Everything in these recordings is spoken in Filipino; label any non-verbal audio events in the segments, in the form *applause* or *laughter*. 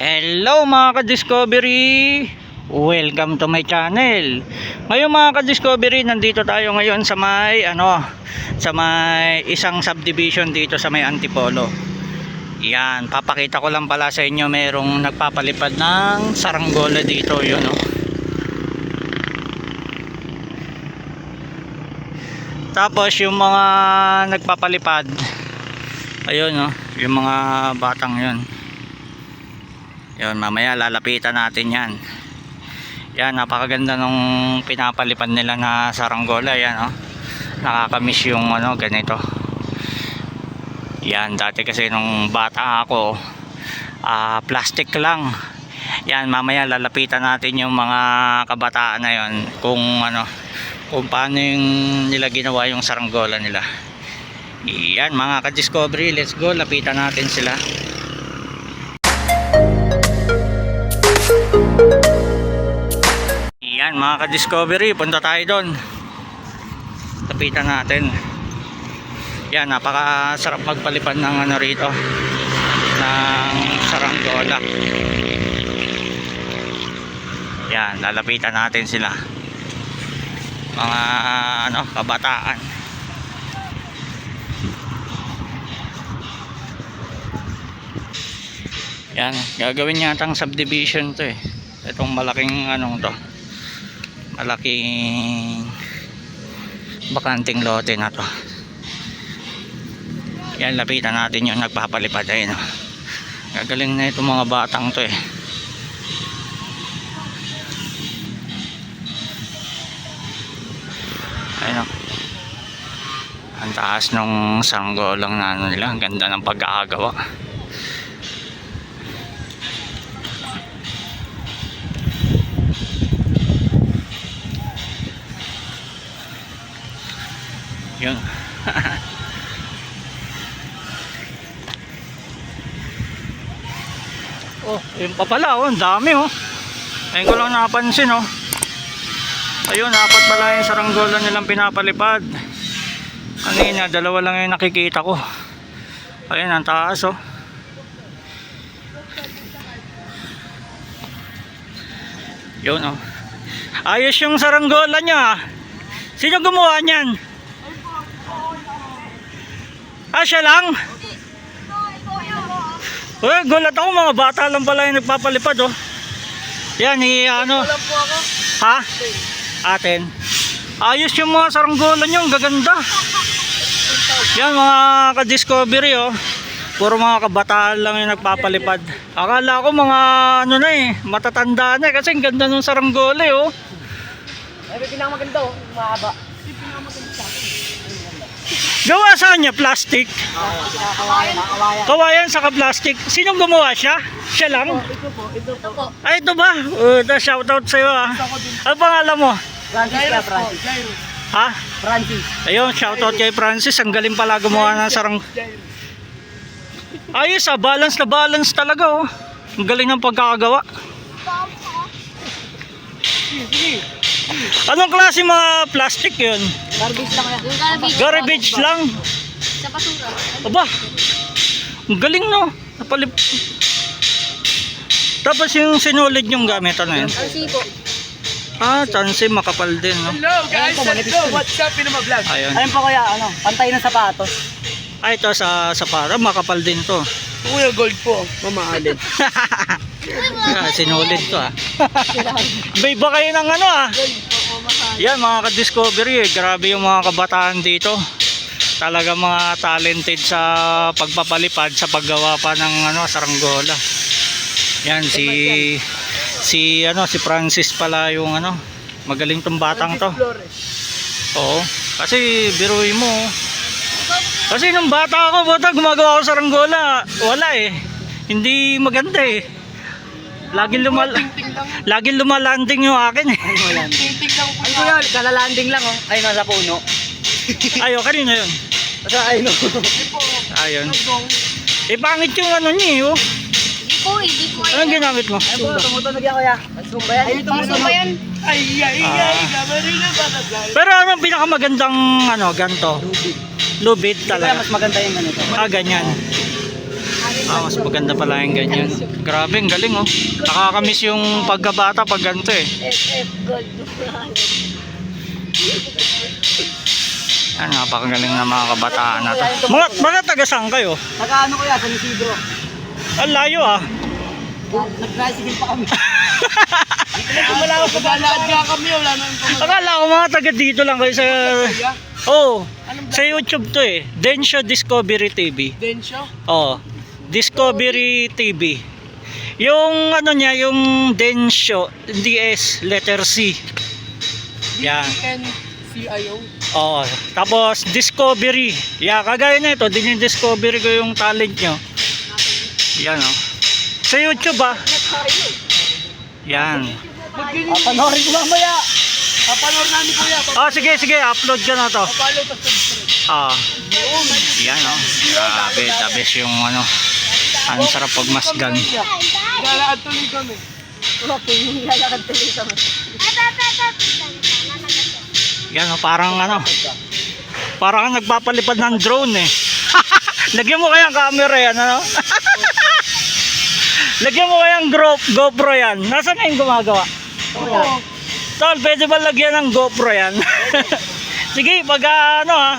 Hello mga ka-discovery! Welcome to my channel. Ngayon mga ka-discovery, nandito tayo ngayon sa may ano, sa may isang subdivision dito sa may Antipolo. Yan, papakita ko lang pala sa inyo merong nagpapalipad ng saranggola dito, yun oh. Tapos yung mga nagpapalipad, ayun oh, yung mga batang yun. Yun, mamaya lalapitan natin yan. Yan, napakaganda nung pinapalipad nila na saranggola. Yan, oh. Nakakamiss yung ano, ganito. Yan, dati kasi nung bata ako, ah, plastic lang. Yan, mamaya lalapitan natin yung mga kabataan na yon kung ano, kung paano yung nila ginawa yung saranggola nila. Yan, mga ka-discovery, let's go, lapitan natin sila. Mga ka-discovery, punta tayo doon. Tapitan natin. Yan, napakasarap magpalipad ng ano rito. Ng saranggola. Yan, lalapitan natin sila. Mga ano, kabataan. Yan, gagawin yatang subdivision to eh. Itong malaking anong to. Malaking bakanting lote na to. Yan, lapitan natin yung nagpapalipad ayun. oh. Gagaling na itong mga batang to eh. Ayun oh. Ang taas nung sanggolang na ano nila. Ang ganda ng pagkakagawa. Yun pa pala oh, dami oh. Ayun ko lang napansin oh. Ayun, apat pala yung saranggola nilang pinapalipad. Kanina, dalawa lang yung nakikita ko. Ayun, ang taas oh. Yun oh. Ayos yung saranggola niya. ah. Sino gumawa niyan? Ah, siya lang? Eh, gulat ako mga bata lang pala yung nagpapalipad oh. Yan, i ano. Ha? Atin. Ayos yung mga saranggola nyo, ang gaganda. Yan mga ka-discovery oh. Puro mga kabataan lang yung nagpapalipad. Akala ko mga ano na eh, matatanda na eh, kasi ang ganda ng saranggola eh oh. Ay, pinakamaganda oh, mahaba. Gawa saan niya? Plastic? Kawayan saka plastic. Sinong gumawa siya? Siya lang? Ito po, ito po. Ay, ito ba? Uh, shoutout sa'yo ah. Ano pangalan mo? Francis ka, Francis. Ha? Francis. Ayun, shoutout kay Francis. Ang galing pala gumawa ng sarang... Ayos ah, balance na balance talaga oh. Ang galing ng pagkakagawa. Anong klase mga plastic yun? Garbage lang yan. Garbage. Garbage lang. Sa basura. Aba, ang galing no. Napalip. Tapos yung sinulid yung gamit, ano yun? Ang sipo. Ah, tansi, makapal din, no? Hello guys, let's go. What's up, Pinama Vlog? Ayun. Ayun po kaya, ano, pantay ng sapatos. Ay, ito sa, sa para, makapal din to. Kuya Gold po, mamaalin. *laughs* ah, sinulid to, ah. *laughs* May iba kayo ng ano, ah. Yan, mga ka-discovery, eh. Grabe yung mga kabataan dito. Talaga mga talented sa pagpapalipad, sa paggawa pa ng ano, saranggola. Yan, si... Si, ano, si Francis pala yung ano, magaling tong batang to. Oo. Kasi biruin mo. oh. Kasi nung bata ako, bata gumagawa ako sa ranggola. Wala eh. Hindi maganda eh. Laging lumal Laging lumalanding yung akin eh. Ay kuya, kalalanding lang oh. Ay, nasa puno. Ayo, kanina yun. Basta ayun oh. Ayun. Eh, pangit yung ano niya eh, oh. Di po eh, di po. Anong ginamit mo? Ay po, tumutunog yan kuya. Sumba yan. Ay, Puso ba yan? Ay, ay, Ah. gabarin na butterfly. Pero anong pinakamagandang ano, ganto? Lubid Kaya talaga. mas maganda yung ganito. Ah, ganyan. Ah, mas maganda pala yung ganyan. Grabe, ang galing oh. Nakakamiss yung pagkabata pag ganito eh. FF Gold. Yan, napakagaling na mga kabataan na to. Mga, mga taga saan kayo? Saka ano kuya, San Isidro. Ang layo ah. Nag-tricycle pa kami. Wala ko sa galaan nga kami, wala na yung Akala ko mga taga dito lang kayo sa... Oh, sa YouTube to eh. Densho Discovery TV. Densyo. Oh, Discovery TV. Yung ano niya, yung Densho, DS, letter C. Yan. N-C-I-O. Oh, tapos Discovery. Yeah, kagaya na ito, din yung Discovery ko yung talent nyo. Yan oh. Sa YouTube ah. Yan. Papanorin ko mamaya. Papanorin namin kuya. Oh, sige, sige, upload ka na to. Papalo pa sa Ah. Yan oh. Grabe, the best yung ano. Ang sarap pagmasdan. Galaan tuloy kami. Okay, lalakad tuloy kami. Yan oh, parang ano. Parang nagpapalipad ng drone eh. *laughs* Lagyan mo kaya ang camera yan, ano? *laughs* Lagyan mo kaya ang GoPro yan. Nasaan na yung gumagawa? Oo. Tol, pwede ba lagyan ng GoPro yan? *laughs* Sige, pag ah, ano ha.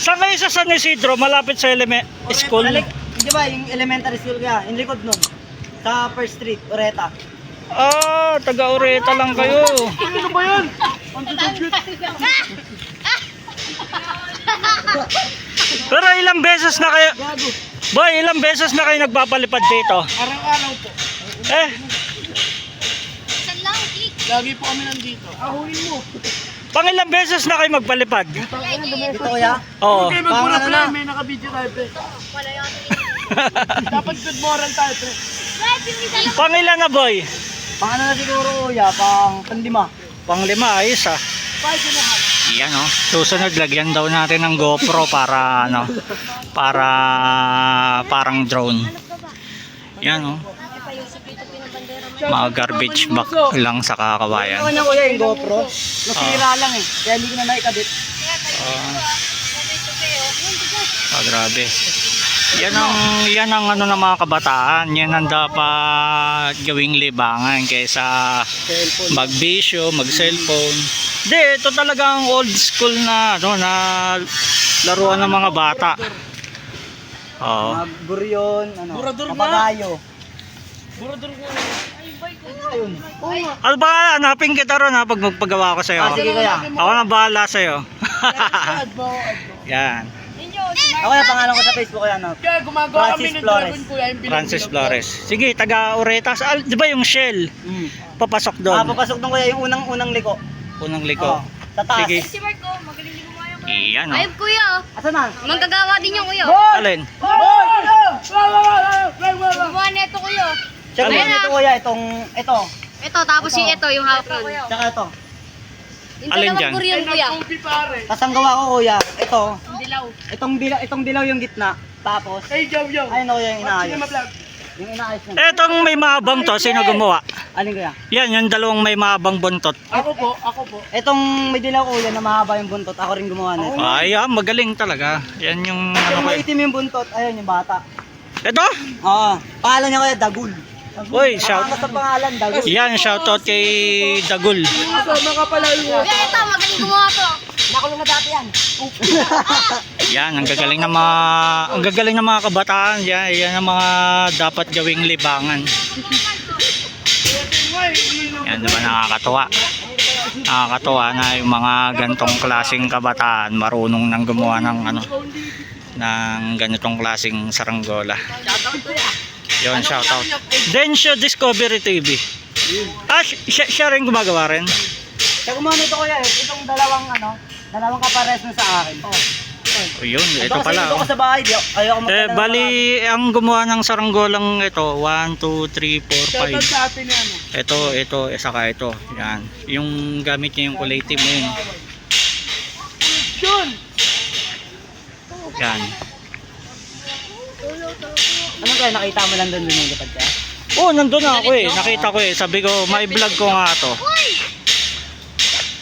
Saan kayo sa San Isidro? Malapit sa eleme- school? Di ba yung elementary school kaya, in likod nun. Sa First Street, Oreta. Ah, taga Ureta lang kayo. Ano ba yun? *laughs* Pero ilang beses na kayo, Gago. boy, ilang beses na kayo nagpapalipad dito? Araw-araw po. Eh, Saan lang, click. Lagi po kami nandito. Ahuin mo. pang ilang beses na kayo magpalipad? Dito kuya? Oo. Okay, magmura ano na. na? May naka-video tayo, pre. Wala yung Dapat good moral tayo, pre. pang ilan na boy? Pang ano na siguro kuya, pang pandima. Pang lima, ayos ah. Five and a half. Yan oh. Susunod lagyan daw natin ng GoPro para ano, para parang drone. Yan oh. Mga garbage bag lang sa kakawayan. Ano kuya yung GoPro? Nasira lang eh. Kaya hindi ko na naikabit. Ah, grabe. Yan ang yan ang ano ng mga kabataan. Yan ang dapat gawing libangan kaysa Cellphone. magbisyo, mag-cellphone. Hindi, ito talaga ang old school na ano na laruan ng mga bata. Oo. Mga buryon, ano, Burador nga. papagayo. Burador ko. Ayun. Ano ba, hanapin kita ron ha pag magpagawa ko sa'yo. Ah, sige kuya. Ako na bahala sa'yo. *laughs* Yan. Ako yung pangalan ko sa Facebook kuya, no? Kaya gumagawa Francis kami ng Flores. dragon kuya. Yung Francis. Flores. Sige, taga Oretas. Al, di ba yung shell? Mm. Papasok Ah, doon. papasok nung kuya yung unang-unang liko. Unang Oo. liko. Sa taas. Sige. Si Marco, magaling din gumawa yung Iyan Ayun, oh. kuya. oh. Asa na? Manggagawa din yung kuya. Alin? Gumawa na ito kuya. Tsaka Alin? ito kuya, itong, ito. Ito, tapos yung ito, yung hawak nun. Tsaka ito. Yung Alin dalawang dyan? kuryan kuya. Pare. Tapos ang gawa ko kuya, ito. Dilaw. Itong dilaw, itong dilaw yung gitna. Tapos, Hey, Jow, Jow. ayun kuya yung Sino inaayos. ma-vlog? Yung inaayos na. Etong may mahabang to, sino gumawa? Alin kuya? Yan, yung dalawang may mahabang buntot. Ako po, ako po. Itong may dilaw kuya na mahaba yung buntot, ako rin gumawa nito. Ay, ah, magaling talaga. Yan yung ano Yung ko. eh. maitim yung buntot, ayun yung bata. Ito? Oo. Pangalan niya kuya, Dagul. Uy, shout. Ang sa pangalan, Dagul. Yan, shoutout kay Dagul. Kasama ka pala yung Kuya, ito, magaling gumawa to. Nakulong na dati yan. *laughs* Yan, ang gagaling ng mga ang gagaling ng mga kabataan. Yan, yan ang mga dapat gawing libangan. Yan, di ba nakakatuwa? Nakakatuwa na yung mga gantong klaseng kabataan marunong nang gumawa ng ano ng ganitong klaseng saranggola. Yon, shoutout. Densyo Discovery TV. Ah, siya, siya rin gumagawa rin? Kaya gumawa nito kuya, itong dalawang ano, dalawang kapares na sa akin. Oh. O yun, ito pala. Ito ko oh. sa bahay, di ako- ayoko Eh, bali, ang gumawa ng saranggolang ito, 1, 2, 3, 4, Shoutout 5. sa atin yan. oh. Ito, ito, eh, saka ito. Yan. Yung gamit niya yung kulay team yun. Yun! Yan. Ano kaya nakita mo lang doon lumilipad ka? Oh, nandun na ako eh. Nakita ko eh. Sabi ko, may vlog ko nga to.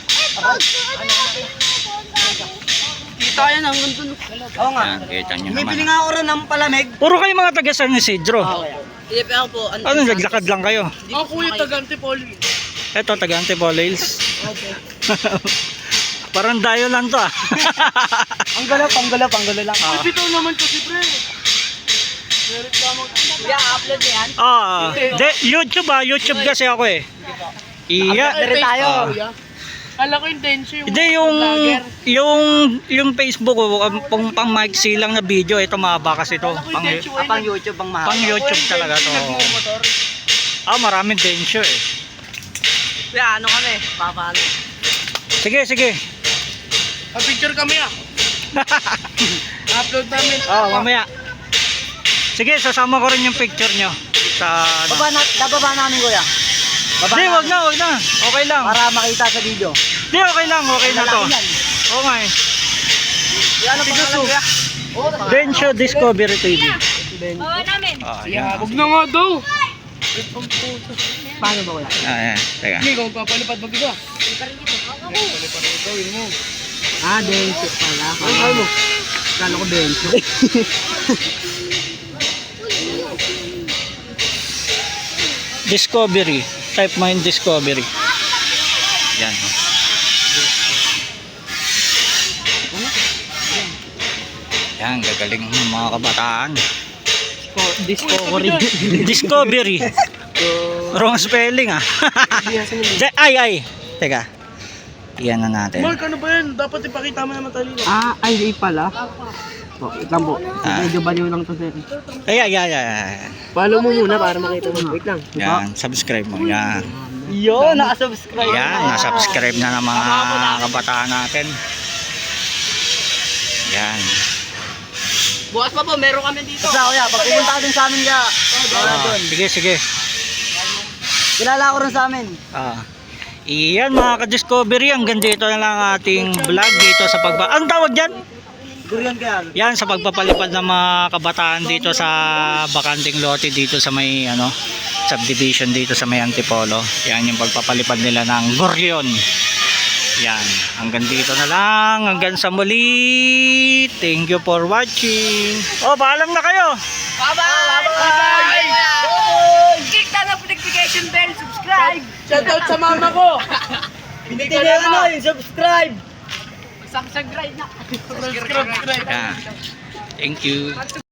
Kita yan hanggang dun. Oo nga. Yan, kita nyo Bumibili naman. nga ako rin ng palamig. Puro kayo mga taga San Isidro. Hindi pa ako po. Ano, naglakad lang kayo? Ako kuya Tagante Poli. Eto, taga Antipolo Hills. *laughs* Parang dayo lang to ah. *laughs* Ang gulo, panggulo, panggulo lang. Ah. Bitaw naman kasi pre. Yeah, upload niya yan. Ah, de, YouTube ah, YouTube kasi ako eh. Iya. Upload tayo. Alam ko densyo yung Hindi yung vlogger. yung yung Facebook ko um, pang pang maiksi lang na video ito mahaba kasi to. Alam ko yung Pang densyo Ah, pang YouTube ang mahal. pang YouTube talaga to. Nagmumotor. Ah, maraming tensyo eh. Kaya ano kami, papaano. Sige, sige. Ah, picture kami ah. *laughs* Upload namin. Oh, mamaya. Sige, sasama ko rin yung picture nyo sa ano. Baba na, bababa namin kuya. Baba Hindi, namin. wag na, wag na. Okay lang. Para makita sa video. Hindi, okay lang, okay na to. Oo nga eh. Yan ang pangalan. Oo, pangalan. Densyo Discovery TV. Bawa namin. Ah, Yeah, yan. huwag na nga daw. Paano ba kuya? Ah, yan. Teka. Hindi, kung papalipad mag-iba. Ah, Denso pala. Ano mo? Kala ko Denso. *laughs* Discovery. Type yung Discovery. Yan. Yan, gagaling ng mga kabataan. Discovery. Discovery. Wrong spelling ah. *laughs* Ay, ay. Teka. Iyan na natin. Mark, ano ba yan? Dapat ipakita mo naman talino. ah, ay, pala. Po, wait lang po. Ah. Medyo baliw lang to sir. Ay, ay, ay, ay. Follow mo muna para makita mo. Wait lang. Yan, subscribe mo. Yan. Yo, naka-subscribe. Yan, na-subscribe na ng mga kabataan natin. Yan. Bukas pa po, meron kami dito. Sa kuya, pag pumunta ka din sa amin kaya. Ah, sige, sige. Kilala ko rin sa amin. Ah. Iyan mga ka-discovery, hanggang dito na lang ating vlog dito sa pagba... Ang tawag dyan? Yan sa pagpapalipad ng mga kabataan dito sa bakanting lote dito sa may ano subdivision dito sa may Antipolo. Yan yung pagpapalipad nila ng Goryon. Yan. Hanggang dito na lang. Hanggang sa muli. Thank you for watching. Oh, paalam na kayo. Bye-bye! Bye-bye! Click na ng notification bell, subscribe. Shoutout sa mama ko. *laughs* Hindi na ano, yung subscribe! Subscribe na. Subscribe. Yan. Thank you.